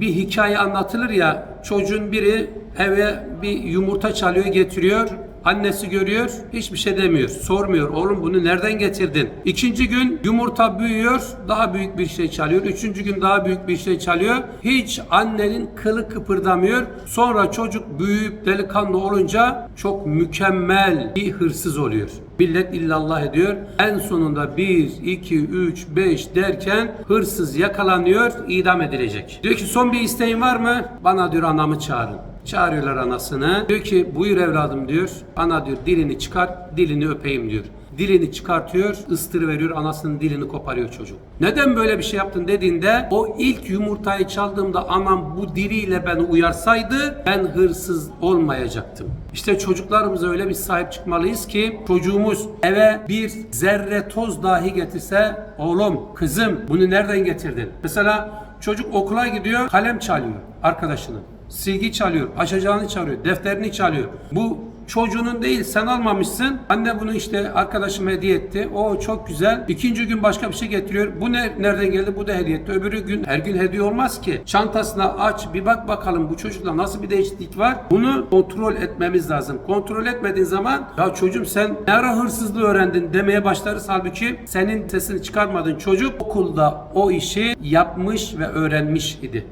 bir hikaye anlatılır ya çocuğun biri eve bir yumurta çalıyor getiriyor. Annesi görüyor, hiçbir şey demiyor, sormuyor. Oğlum bunu nereden getirdin? İkinci gün yumurta büyüyor, daha büyük bir şey çalıyor. Üçüncü gün daha büyük bir şey çalıyor. Hiç annenin kılı kıpırdamıyor. Sonra çocuk büyüyüp delikanlı olunca çok mükemmel bir hırsız oluyor. Millet illallah ediyor. En sonunda 1, 2, 3, 5 derken hırsız yakalanıyor, idam edilecek. Diyor ki son bir isteğin var mı? Bana diyor anamı çağırın. Çağırıyorlar anasını. Diyor ki buyur evladım diyor. Ana diyor dilini çıkar, dilini öpeyim diyor. Dilini çıkartıyor, ıstır veriyor, anasının dilini koparıyor çocuk. Neden böyle bir şey yaptın dediğinde o ilk yumurtayı çaldığımda anam bu diliyle beni uyarsaydı ben hırsız olmayacaktım. İşte çocuklarımıza öyle bir sahip çıkmalıyız ki çocuğumuz eve bir zerre toz dahi getirse oğlum, kızım bunu nereden getirdin? Mesela çocuk okula gidiyor, kalem çalıyor arkadaşının. Silgi çalıyor, açacağını çalıyor, defterini çalıyor. Bu çocuğunun değil sen almamışsın. Anne bunu işte arkadaşım hediye etti. O çok güzel. İkinci gün başka bir şey getiriyor. Bu ne nereden geldi? Bu da hediye etti. Öbürü gün her gün hediye olmaz ki. Çantasına aç bir bak bakalım bu çocukla nasıl bir değişiklik var. Bunu kontrol etmemiz lazım. Kontrol etmediğin zaman ya çocuğum sen ne ara hırsızlığı öğrendin demeye başlarız. Halbuki senin sesini çıkarmadığın çocuk okulda o işi yapmış ve öğrenmiş idi.